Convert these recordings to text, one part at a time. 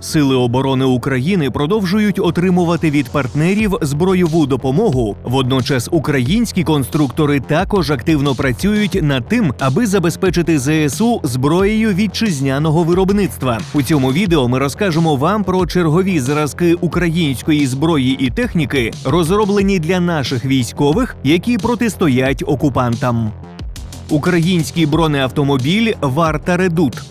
Сили оборони України продовжують отримувати від партнерів збройову допомогу. Водночас українські конструктори також активно працюють над тим, аби забезпечити ЗСУ зброєю вітчизняного виробництва. У цьому відео ми розкажемо вам про чергові зразки української зброї і техніки, розроблені для наших військових, які протистоять окупантам. Український бронеавтомобіль Варта Редут.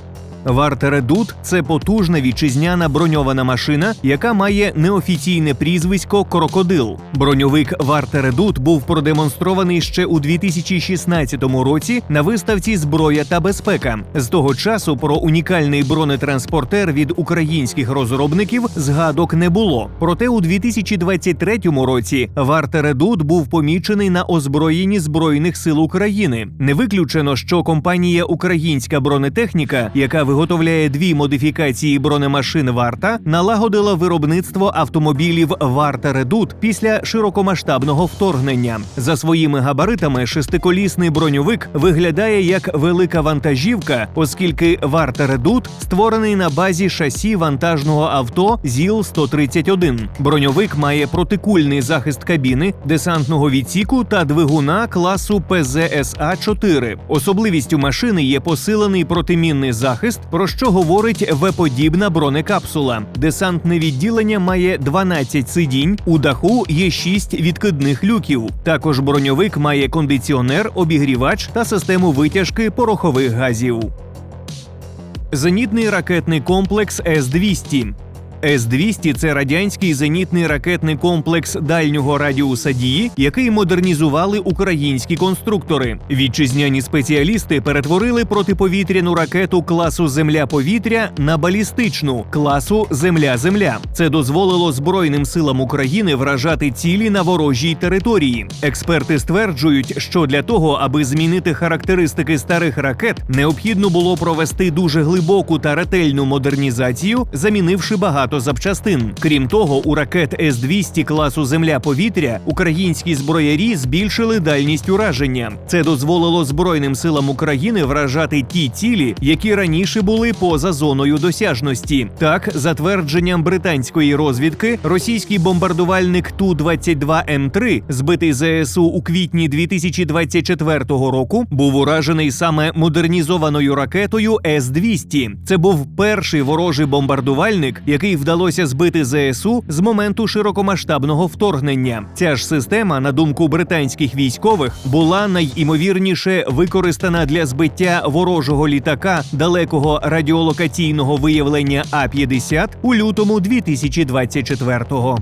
Варта Редут це потужна вітчизняна броньована машина, яка має неофіційне прізвисько Крокодил. Броньовик Варта Редут був продемонстрований ще у 2016 році на виставці Зброя та безпека. З того часу про унікальний бронетранспортер від українських розробників згадок не було. Проте у 2023 році Варта Редут був помічений на озброєнні збройних сил України. Не виключено, що компанія Українська бронетехніка, яка виготовляє дві модифікації бронемашин Варта, налагодила виробництво автомобілів Варта Редут після широкомасштабного вторгнення. За своїми габаритами шестиколісний броньовик виглядає як велика вантажівка, оскільки Варта Редут створений на базі шасі вантажного авто ЗІЛ 131 Броньовик має протикульний захист кабіни, десантного відсіку та двигуна класу ПЗСА 4 Особливістю машини є посилений протимінний захист, про що говорить В-подібна бронекапсула. Десантне відділення має 12 сидінь, у даху є 6 відкидних люків. Також броньовик має кондиціонер, обігрівач та систему витяжки порохових газів. Зенітний ракетний комплекс С-200. С-200 – це радянський зенітний ракетний комплекс дальнього радіуса дії, який модернізували українські конструктори. Вітчизняні спеціалісти перетворили протиповітряну ракету класу Земля-повітря на балістичну класу Земля-Земля. Це дозволило Збройним силам України вражати цілі на ворожій території. Експерти стверджують, що для того, аби змінити характеристики старих ракет, необхідно було провести дуже глибоку та ретельну модернізацію, замінивши багато запчастин. Крім того, у ракет С-200 класу Земля-повітря українські зброярі збільшили дальність ураження. Це дозволило Збройним силам України вражати ті цілі, які раніше були поза зоною досяжності. Так, за твердженням британської розвідки, російський бомбардувальник Ту-22М3, збитий ЗСУ у квітні 2024 року, був уражений саме модернізованою ракетою С-200. Це був перший ворожий бомбардувальник, який вдалося збити ЗСУ з моменту широкомасштабного вторгнення. Ця ж система, на думку британських військових, була найімовірніше використана для збиття ворожого літака далекого радіолокаційного виявлення А 50 у лютому 2024-го.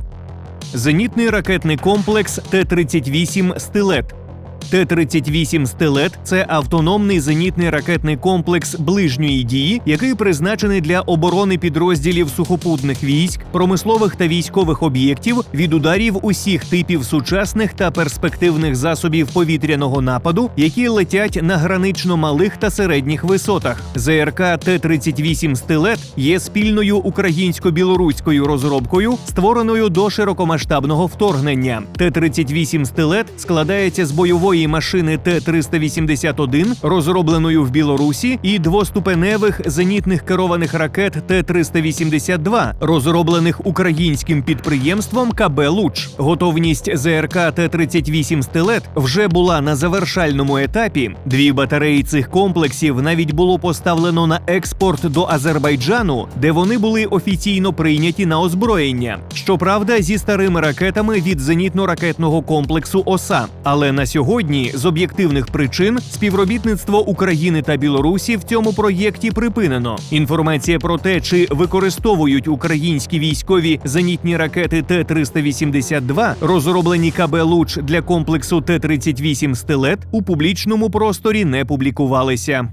Зенітний ракетний комплекс Т-38 Стилет. Т-38 «Стилет» – це автономний зенітний ракетний комплекс ближньої дії, який призначений для оборони підрозділів сухопутних військ, промислових та військових об'єктів від ударів усіх типів сучасних та перспективних засобів повітряного нападу, які летять на гранично малих та середніх висотах. ЗРК Т-38 «Стилет» є спільною українсько-білоруською розробкою, створеною до широкомасштабного вторгнення. Т-38 «Стилет» складається з бойової машини Т-381, розробленою в Білорусі, і двоступеневих зенітних керованих ракет Т-382, розроблених українським підприємством КБ Луч. Готовність ЗРК Т-38 «Стилет» вже була на завершальному етапі. Дві батареї цих комплексів навіть було поставлено на експорт до Азербайджану, де вони були офіційно прийняті на озброєння. Щоправда, зі старими ракетами від зенітно-ракетного комплексу ОСА. Але на сьогодні з об'єктивних причин співробітництво України та Білорусі в цьому проєкті припинено. Інформація про те, чи використовують українські військові зенітні ракети Т-382, розроблені КБ Луч для комплексу Т-38 «Стилет», у публічному просторі не публікувалися.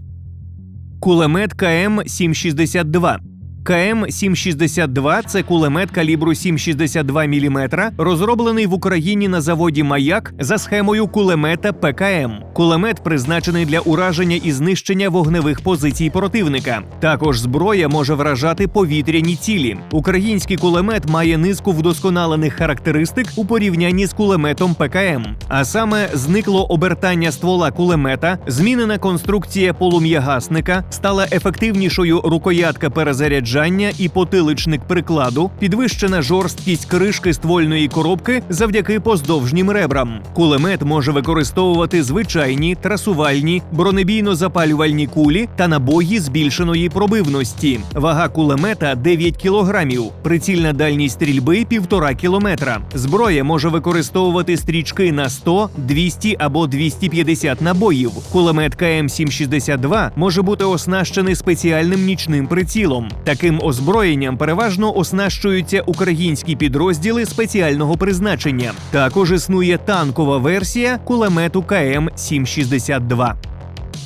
Кулемет КМ 762 КМ-762 – це кулемет калібру 7,62 мм, розроблений в Україні на заводі Маяк за схемою кулемета ПКМ. Кулемет призначений для ураження і знищення вогневих позицій противника. Також зброя може вражати повітряні цілі. Український кулемет має низку вдосконалених характеристик у порівнянні з кулеметом ПКМ. А саме зникло обертання ствола кулемета, змінена конструкція полум'ягасника, стала ефективнішою рукоятка перезаряджання заряджання і потиличник прикладу, підвищена жорсткість кришки ствольної коробки завдяки поздовжнім ребрам. Кулемет може використовувати звичайні трасувальні бронебійно-запалювальні кулі та набої збільшеної пробивності. Вага кулемета 9 кілограмів, прицільна дальність стрільби 1,5 кілометра. Зброя може використовувати стрічки на 100, 200 або 250 набоїв. Кулемет КМ-762 може бути оснащений спеціальним нічним прицілом. Таким озброєнням переважно оснащуються українські підрозділи спеціального призначення. Також існує танкова версія кулемету КМ-762.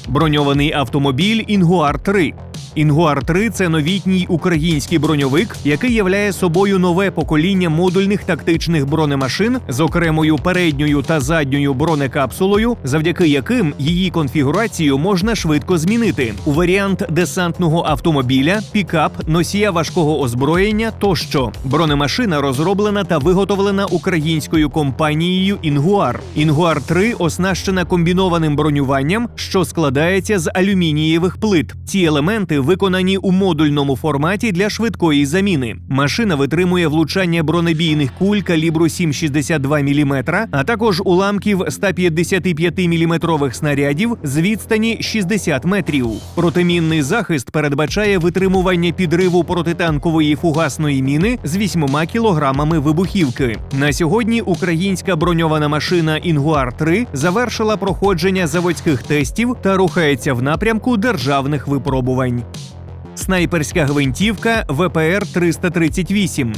Броньований автомобіль Інгуар 3 Інгуар 3 це новітній український броньовик, який являє собою нове покоління модульних тактичних бронемашин з окремою передньою та задньою бронекапсулою, завдяки яким її конфігурацію можна швидко змінити у варіант десантного автомобіля, пікап, носія важкого озброєння тощо. Бронемашина розроблена та виготовлена українською компанією Інгуар. Інгуар 3 оснащена комбінованим бронюванням, що складається з алюмінієвих плит. Ці елементи виконані у модульному форматі для швидкої заміни. Машина витримує влучання бронебійних куль калібру 7,62 мм, а також уламків 155 мм снарядів з відстані 60 метрів. Протимінний захист передбачає витримування підриву протитанкової фугасної міни з 8 кілограмами вибухівки. На сьогодні українська броньована машина Інгуар 3 завершила проходження заводських тестів та рухається в напрямку державних випробувань. Снайперська гвинтівка ВПР 338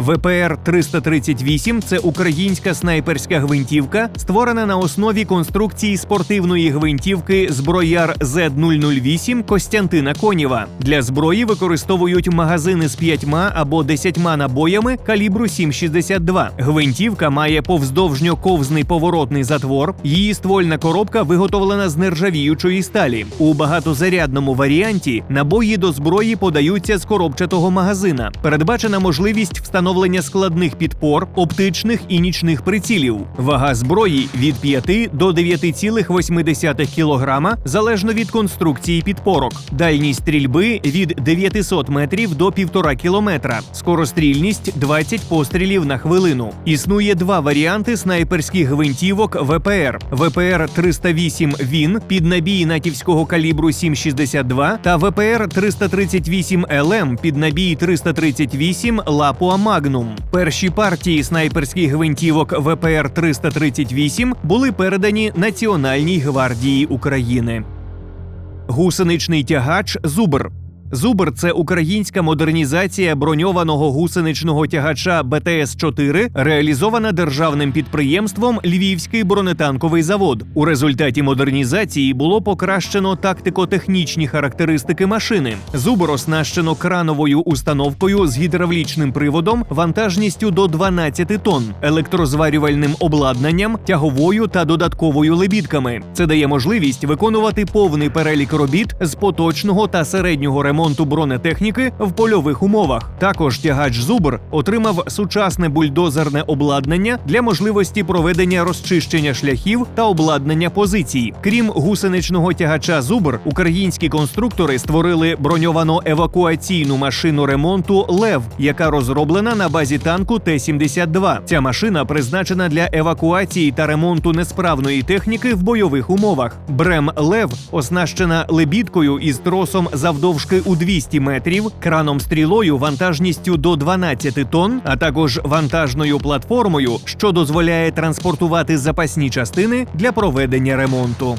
ВПР 338 це українська снайперська гвинтівка, створена на основі конструкції спортивної гвинтівки зброяр Z008 Костянтина Конєва. Для зброї використовують магазини з п'ятьма або десятьма набоями калібру 7,62. Гвинтівка має повздовжньо-ковзний поворотний затвор. Її ствольна коробка виготовлена з нержавіючої сталі. У багатозарядному варіанті набої до зброї подаються з коробчатого магазина. Передбачена можливість встановлення встановлення складних підпор, оптичних і нічних прицілів. Вага зброї від 5 до 9,8 кг залежно від конструкції підпорок. Дальність стрільби від 900 метрів до 1,5 кілометра. Скорострільність 20 пострілів на хвилину. Існує два варіанти снайперських гвинтівок ВПР: ВПР 308 Він під набій натівського калібру 7,62 та ВПР 338 ЛМ під набій 338 Лапуа Магнум. Перші партії снайперських гвинтівок ВПР 338 були передані Національній гвардії України. Гусеничний тягач Зубр. Зубр це українська модернізація броньованого гусеничного тягача БТС-4, реалізована державним підприємством Львівський бронетанковий завод. У результаті модернізації було покращено тактико-технічні характеристики машини. Зубр оснащено крановою установкою з гідравлічним приводом, вантажністю до 12 тонн, електрозварювальним обладнанням, тяговою та додатковою лебідками. Це дає можливість виконувати повний перелік робіт з поточного та середнього ремонту ремонту бронетехніки в польових умовах. Також тягач Зубр отримав сучасне бульдозерне обладнання для можливості проведення розчищення шляхів та обладнання позицій. Крім гусеничного тягача Зубр, українські конструктори створили броньовано евакуаційну машину ремонту Лев, яка розроблена на базі танку Т-72. Ця машина призначена для евакуації та ремонту несправної техніки в бойових умовах. Брем Лев оснащена лебідкою із тросом завдовжки у 200 метрів, краном стрілою вантажністю до 12 тонн, а також вантажною платформою, що дозволяє транспортувати запасні частини для проведення ремонту.